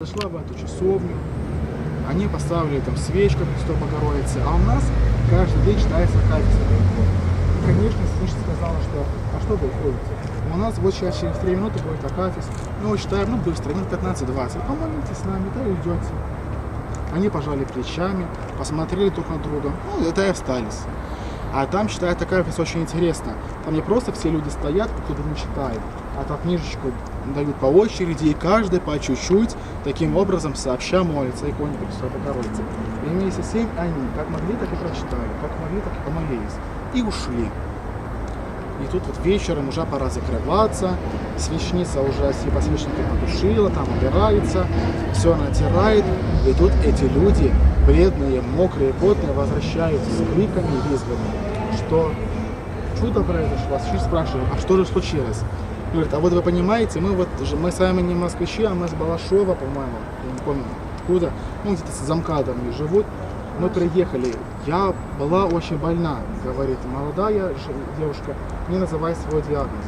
Зашла в эту часовню, они поставили там свечку Христу Богородицы, а у нас каждый день читается И, конечно, Свящ сказала, что а что вы уходите? У нас вот сейчас через 3 минуты будет Акафис. Ну, читаем, ну, быстро, минут 15-20. Помолитесь с нами, да уйдете. Они пожали плечами, посмотрели друг на друга, ну, это и остались. А там читает такая очень интересно. Там не просто все люди стоят, кто-то не читает, а там книжечку дают по очереди, и каждый по чуть-чуть, таким образом сообща молится иконе Пресвятой Богородицы. И вместе с ним они как могли, так и прочитали, как могли, так и помолились. И ушли. И тут вот вечером уже пора закрываться, свечница уже с подсвечником потушила, там убирается, все натирает, и тут эти люди, бледные, мокрые, потные, возвращаются с криками и визгами, что чудо произошло. Священник спрашивает, а что же случилось? Говорит, а вот вы понимаете, мы вот мы с вами не москвичи, а мы с Балашова, по-моему, я не помню откуда, ну где-то с замкадами живут. Мы приехали, я была очень больна, говорит молодая девушка, не называй свой диагноз.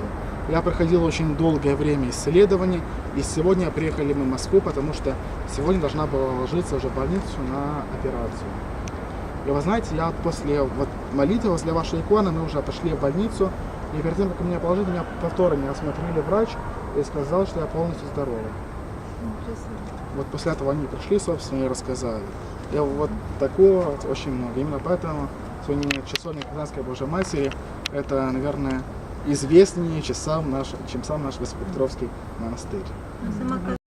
Я проходила очень долгое время исследований, и сегодня приехали мы в Москву, потому что сегодня должна была ложиться уже в больницу на операцию. И вы знаете, я после вот молитвы возле вашей иконы, мы уже отошли в больницу, и перед тем, как меня положили, меня повторно осмотрели врач и сказал, что я полностью здорова. Вот после этого они пришли, собственно, и рассказали. И вот такого очень много. Именно поэтому сегодня часовня Казанской Божьей Матери это, наверное, известнее, чем сам наш, чем сам наш Высокопетровский монастырь.